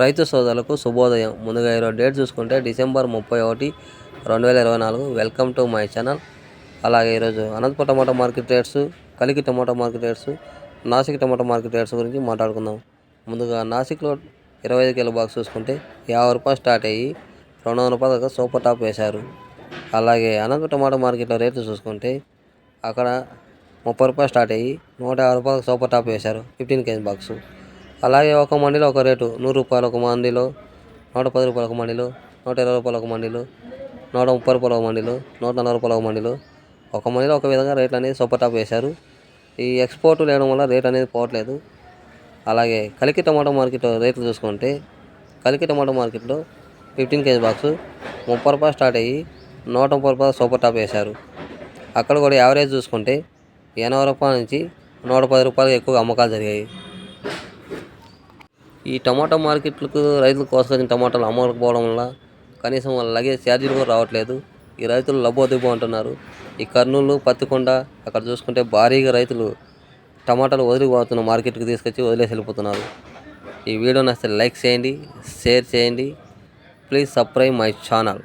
రైతు సోదరులకు శుభోదయం. ముందుగా ఈరోజు డేట్ చూసుకుంటే డిసెంబర్ ముప్పై ఒకటి రెండు వేల ఇరవై నాలుగు. Welcome to my channel. అలాగే ఈరోజు అనంతపురం టమాటా మార్కెట్ రేట్స్ కలికి tomato market rates Nashik tomato market rates గురించి మాట్లాడుకుందాం. ముందుగా నాసిక్లో ఇరవై ఐదు కిలో బాక్స్ చూసుకుంటే యాభై రూపాయలు స్టార్ట్ అయ్యి రెండు వందల రూపాయల దాకా సూపర్ టాప్ వేశారు. అలాగే అనంతపురం టమాటా మార్కెట్లో రేట్లు చూసుకుంటే అక్కడ ముప్పై రూపాయలు స్టార్ట్ అయ్యి నూట యాభై రూపాయలకు సూపర్ టాప్ వేశారు. Fifteen KG box. అలాగే ఒక మండీలో ఒక రేటు. నూరు రూపాయలు ఒక మండిలో నూట పది రూపాయలు ఒక మండిలో నూట ఇరవై రూపాయలు ఒక మండిలో నూట ముప్పై రూపాయలు ఒక మండీలో నూట నలభై రూపాయలు ఒక మండీలో. ఒక మండీలో ఒక విధంగా రేట్లు అనేది సూపర్ టాప్ వేశారు. ఈ ఎక్స్పోర్ట్ లేవడం వల్ల రేట్ అనేది పోవట్లేదు. అలాగే కలికి టమాటో మార్కెట్ రేట్లు చూసుకుంటే కలికి టమాటో మార్కెట్లో ఫిఫ్టీన్ కేజీ బాక్స్ ముప్పై రూపాయలు స్టార్ట్ అయ్యి నూట ముప్పై రూపాయలు సూపర్ టాప్ వేశారు. అక్కడ కూడా యావరేజ్ చూసుకుంటే ఎనభై రూపాయల నుంచి నూట పది రూపాయలు ఎక్కువ అమ్మకాలు జరిగాయి. ఈ టమాటా మార్కెట్లకు రైతులు కోసుకొచ్చిన టమాటాలు అమ్మకపోవడం వల్ల కనీసం వాళ్ళ లగేజ్ ఛార్జీలు కూడా రావట్లేదు. ఈ రైతులు లబ్బోదిబ్బో అంటున్నారు. ఈ కర్నూలు పత్తికొండ అక్కడ చూసుకుంటే భారీగా రైతులు టమాటాలు వదిలిపోతున్న మార్కెట్కి తీసుకొచ్చి వదిలేసి వెళ్ళిపోతున్నారు. ఈ వీడియో నచ్చితే లైక్ చేయండి షేర్ చేయండి. Please subscribe my channel.